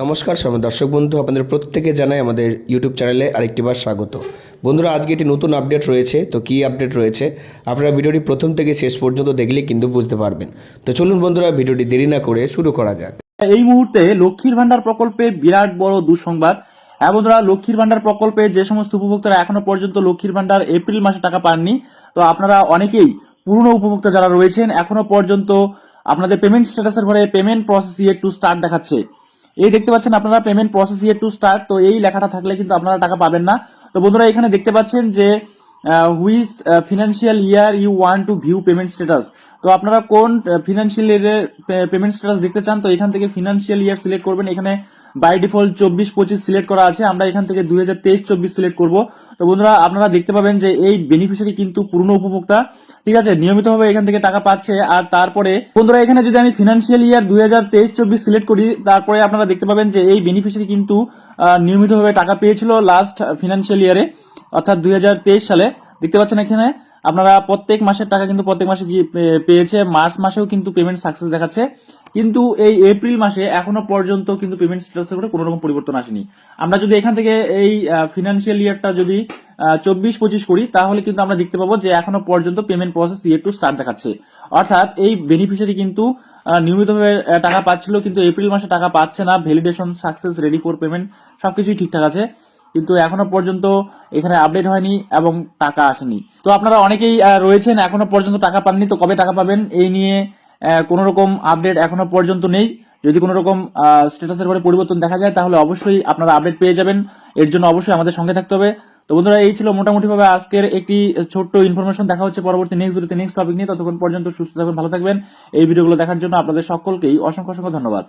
নমস্কার সব দর্শক বন্ধু, আপনাদের প্রত্যেকে জানাই আমাদের ইউটিউব চ্যানেলে আরেকটিবার স্বাগত। বন্ধুরা, আজকে একটি নতুন আপডেট রয়েছে। তো কী আপডেট রয়েছে? আপনারা ভিডিওটি প্রথম থেকে শেষ পর্যন্ত দেখলে কিন্তু বুঝতে পারবেন। তো চলুন বন্ধুরা, ভিডিওটি দেরি না করে শুরু করা যাক। এই মুহূর্তে লক্ষ্মীর ভান্ডার প্রকল্পে বিরাট বড় দুঃসংবাদ। হ্যাঁ বন্ধুরা, লক্ষ্মীর ভান্ডার প্রকল্পে যে সমস্ত উপভোক্তারা এখনও পর্যন্ত লক্ষ্মীর ভান্ডার এপ্রিল মাসে টাকা পাননি, তো আপনারা অনেকেই পুরনো উপভোক্তা যারা রয়েছেন, এখনও পর্যন্ত আপনাদের পেমেন্ট স্ট্যাটাসের ঘরে payment process yet to start দেখাচ্ছে। এই দেখতে পাচ্ছেন আপনারা payment process yet to start তো এই লেখাটা থাকলে কিন্তু আপনারা টাকা পাবেন না। তো বন্ধুরা, এখানে দেখতে পাচ্ছেন যে which financial year you want to view payment status তো আপনারা কোন ফিনান্সিয়াল ইয়ারের পেমেন্ট স্ট্যাটাস দেখতে চান, তো এখান থেকে ফিনান্সিয়াল ইয়ার সিলেক্ট করবেন। এখানে বাই ডিফল্ট চব্বিশ পঁচিশ সিলেক্ট করা আছে। আমরা এখান থেকে দুই হাজার তেইশ চব্বিশ সিলেক্ট করব। তো বন্ধুরা, আপনারা দেখতে পাবেন যে এই বেনিফিশিয়ারি কিন্তু পুরনো উপভোক্তা। ঠিক আছে, নিয়মিতভাবে এখান থেকে টাকা পাচ্ছে। আর তারপরে, বন্ধুরা, এখানে যদি আমি ফিনান্সিয়াল ইয়ার দুই হাজার তেইশ চব্বিশ সিলেক্ট করি, তারপরে আপনারা দেখতে পাবেন যে এই বেনিফিশিয়ারি কিন্তু নিয়মিতভাবে টাকা পেয়েছিল লাস্ট ফিনান্সিয়াল ইয়ারে অর্থাৎ দুই হাজার তেইশ সালে। দেখতে পাচ্ছেন এখানে? আপনারা প্রত্যেক মাসের টাকা কিন্তু প্রত্যেক মাসে পেয়েছে। মার্চ মাসেও কিন্তু পেমেন্ট সাকসেস দেখাচ্ছে। কিন্তু এই এপ্রিল মাসে এখনও পর্যন্ত কিন্তু পেমেন্ট স্ট্যাটাসের উপরে কোনো রকম পরিবর্তন আসেনি। আমরা যদি এখান থেকে এই ফিনান্সিয়াল ইয়ারটা যদি চব্বিশ পঁচিশ করি, তাহলে কিন্তু আমরা দেখতে পাবো যে এখনও পর্যন্ত payment process yet to start দেখাচ্ছে। অর্থাৎ এই বেনিফিশিয়ারি কিন্তু নিয়মিতভাবে টাকা পাচ্ছিল, কিন্তু এপ্রিল মাসে টাকা পাচ্ছে না। Validation success ready for payment সবকিছুই ঠিকঠাক আছে। কিন্তু এখনও পর্যন্ত এখানে আপডেট হয়নি এবং টাকা আসেনি। তো আপনারা অনেকেই রয়েছেন এখনও পর্যন্ত টাকা পাননি, তো কবে টাকা পাবেন এই নিয়ে কোনো রকম আপডেট এখনও পর্যন্ত নেই। যদি কোনো রকম স্ট্যাটাসের ঘরে পরিবর্তন দেখা যায়, তাহলে অবশ্যই আপনারা আপডেট পেয়ে যাবেন। এর জন্য অবশ্যই আমাদের সঙ্গে থাকতে হবে। তো বন্ধুরা, এই ছিল মোটামুটি ভাবে আজকের একটি ছোট্ট ইনফরমেশন দেখা হচ্ছে পরবর্তী নেক্সট ভিডিওতে নেক্সট টপিক নিয়ে। ততক্ষণ পর্যন্ত সুস্থ থাকবেন ভালো থাকবেন। এই ভিডিওগুলো দেখার জন্য আপনাদের সকলকেই অসংখ্য অসংখ্য ধন্যবাদ।